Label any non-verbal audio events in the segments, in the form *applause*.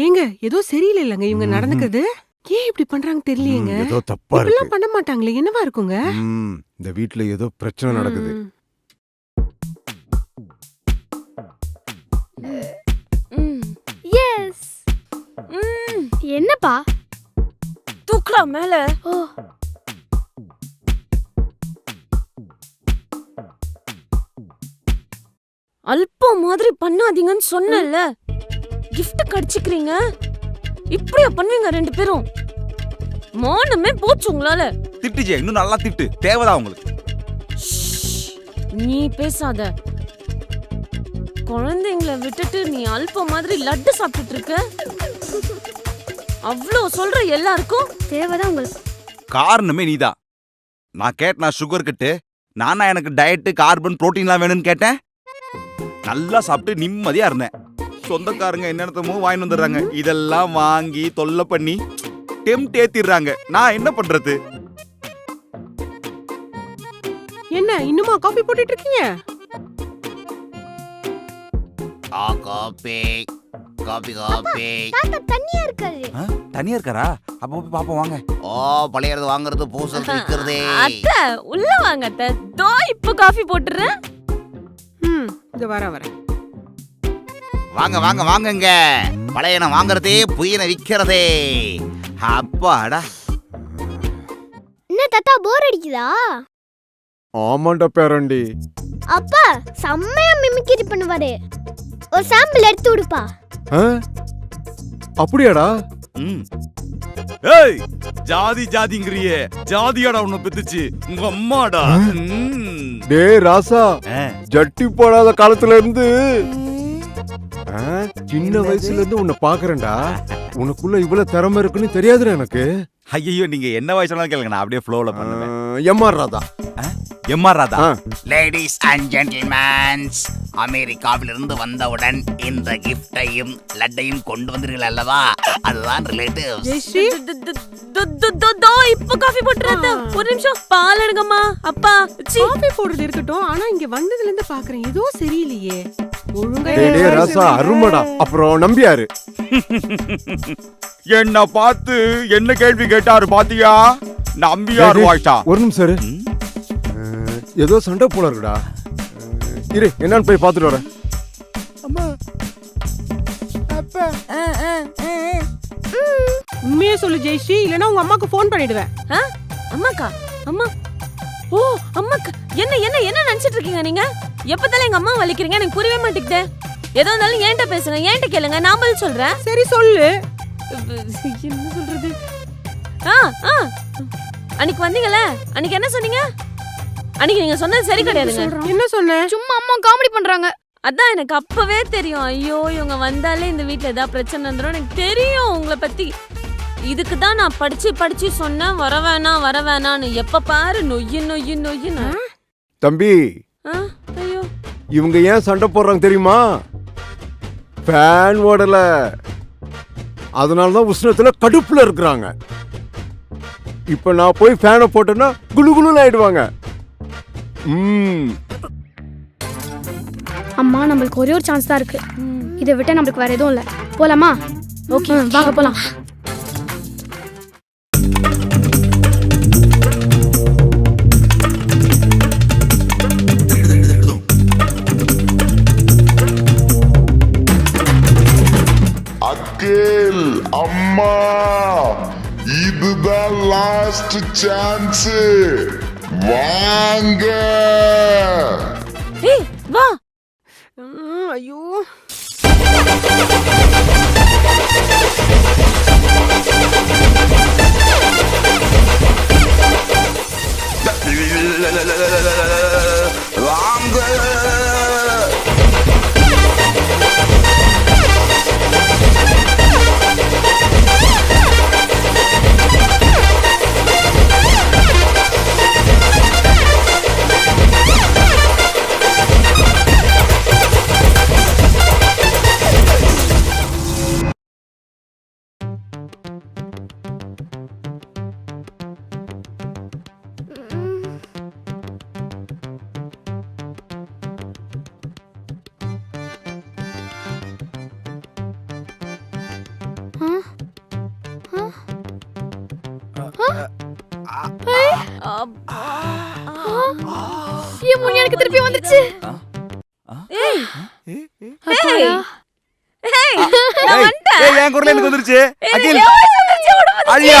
ஏங்க ஏதோ சரியில்லை இல்லங்க இவங்க. நடந்துக்கிறது? ஏன் இப்படி பண்றாங்க தெரியலையேங்க. ஏதோ தப்பா இருக்கு இப்படிலாம் பண்ண மாட்டாங்களே என்னவா இருக்குங்க? ம், இந்த வீட்ல ஏதோ பிரச்சனை நடக்குது. ம். எஸ் என்னப்பா? தூக்கலாம் மேல. ஓ. அல்பம் மாதிரி பண்ணாதீங்கன்னு சொன்னேன்ல. Gift கடிச்சுக்கிறீங்க? இப்படியா பண்ணுவீங்க ரெண்டு பேரும்? மானமே போச்சு உங்களால. திட்டு ஜெய் இன்னும் நல்லா திட்டு. தேவைதான் உங்களுக்கு. நீ பேசாத. குழந்தைங்கள விட்டுட்டு நீ அல்ப மாதிரி லட்டு சாப்பிட்டுட்டு இருக்க? அவ்வளோ சொல்ற எல்லாருக்கும்? தேவைதான் உங்களுக்கு. காரணமே நீதான். நான் கேட்டேன் நான் சுகர் கட்டு நானா எனக்கு டயட்டு கார்பன் புரோட்டீன்லாம் வேணும்னு கேட்டேன். நல்லா சாப்பிட்டு நிம்மதியா இருந்தேன். சொந்தக்காரங்க என்னென்னமோ வாங்கி வந்துடுறாங்க. இதெல்லாம் வாங்கி தொல்லை பண்ணி டெம்ட் ஏத்திடுறாங்க. நான் என்ன பண்றது? என்ன இன்னுமா காஃபி போட்டுட்டு இருக்கீங்க? ஆ காபி. Coffee coffee. தாத்தா தண்ணியா இருக்காது ஆ, தனியா இருக்காரா? அப்ப போய் பாப்போம் வாங்க. ஓ பழையறது வாங்குறது பூசறது விற்கிறதே. அத்தை உள்ள வாங்க அத்தை. தோ இப்ப காஃபி போட்டுறேன். ம் இந்த வர வரேன் வாங்க வாங்க வாங்குங்க. பழையன வாங்குறதே புயன விற்கிறதே. அப்பாடா. என்ன தாத்தா போர் அடிக்குதா? ஆமாண்டா பேரண்டி. அப்பா செம்மையா மிமிக்ரி பண்ணுவாரு. ஒரு சாம்பிள் எடுத்து விடுப்பா ஆ? அப்படியாடா. ஏய் ஜாதி ஜாதிங்கிறியே. ஜாதியாடா உன்னை பெத்துச்சு. உங்க அம்மாடா. டேய் ராசா. ஜட்டி போடாத காலத்துல இருந்து சின்ன வயசுல இருந்து உன்னை பாக்குறேன்டா. உனக்குள்ள இவ்வளவு திறமை இருக்குன்னு தெரியாதுடா எனக்கு. ஐயோ நீங்க என்ன வயசுனாலும் கேளுங்க நான் அப்படியே ஃப்ளோல பண்ணுவேன். MR Radha. MR Radha. Ladies and gentlemans அமெரிக்காவிலிருந்து வந்தவுடன் இந்த கிஃப்டையும் லட்டையும் கொண்டு வந்தீர்கள் அல்லவா? அதுதான் ரிலேட்டிவ் ஜெயஸ்ரீ? து- இப்ப காஃபி போட்டுறேன் அத்தை. ஒரு நிமிஷம் பால் எடுங்கம்மா அப்பா. காஃபி போடுறது இருக்கட்டும் ஆனா இங்க வந்ததுல இருந்து பாக்குறேன். ஏதோ சரியில்லையே. டேய் டேய் ராசா அருமடா. அப்புறம் நம்பியாரு. *laughs* என்ன பார்த்து என்ன கேள்வி கேட்டாரு பாத்தியா? நம்பியார் டேய், வாய்ட்டா ஒரு நிமிஷம் இரு. ஏதோ சண்டை போல இருக்குடா. இரு என்னன்னு போய் பார்த்துட்டு வரேன். உண்மையே சொல்லு ஜெயஸ்ரீ இல்லனா உங்க அம்மாக்கு ஃபோன் பண்ணிடுவேன். ஆ? அம்மாக்கா? அம்மா. ஓ அம்மாக்கா என்ன என்ன என்ன நினைச்சிட்டு இருக்கீங்க நீங்க? எப்பதால எங்க அம்மா வலிக்கிறீங்க எனக்கு புரியவே மாட்டேங்குது. எதோ இருந்தாலும் ஏன்ட்ட பேசுங்க ஏன்ட்ட கேளுங்க நான் பதில் சொல்றேன். சரி சொல்லு. என்ன சொல்றது? ஆ ஆ. அன்னைக்கு வந்தீங்கல்ல? அன்னைக்கு என்ன சொன்னீங்க? அன்னைக்கு நீங்க சொன்னது சரி கிடையாதுங்க. என்ன சொன்ன? சும்மா அம்மா காமெடி பண்றாங்க. அதான் எனக்கு அப்பவே தெரியும். ஐயோ இவங்க வந்தாலே இந்த வீட்ல ஏதாவது பிரச்சனை வந்துடும் எனக்கு தெரியும் உங்களை பத்தி. இதுக்கு தான் நான் படிச்சு படிச்சு சொன்னேன். வர வேணாம் வர வேணான்னு எப்ப பாரு நொய்யு நொய்யு நொய்யுன்னு. தம்பி. இவங்க ஏன் சண்டை போடுறாங்க தெரியுமா? ஃபேன் ஓடல. அதனால தான் உஷ்ணத்துல கடுப்புல இருக்கிறாங்க. இப்ப நான் போய் ஃபேனை போட்டேன்னா குளு குளுன்னு ஆயிடுவாங்க. ம். அம்மா நம்மளுக்கு ஒரே ஒரு சான்ஸ் தான் இருக்கு. இதை விட்ட நம்மளுக்கு வேற எதுவும் இல்ல. போலாமா? ஓகே வாங்க போலாம். லாஸ்ட் சான்ஸ் வாங்க ஏய் வா ம், ஐயோ என் எனக்கு திருப்பி வந்துருச்சு என் குரல் எனக்கு வந்துருச்சு அகில் அழியா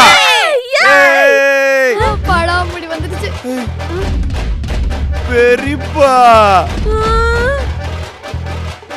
முடி வந்துருச்சு பெரியப்பா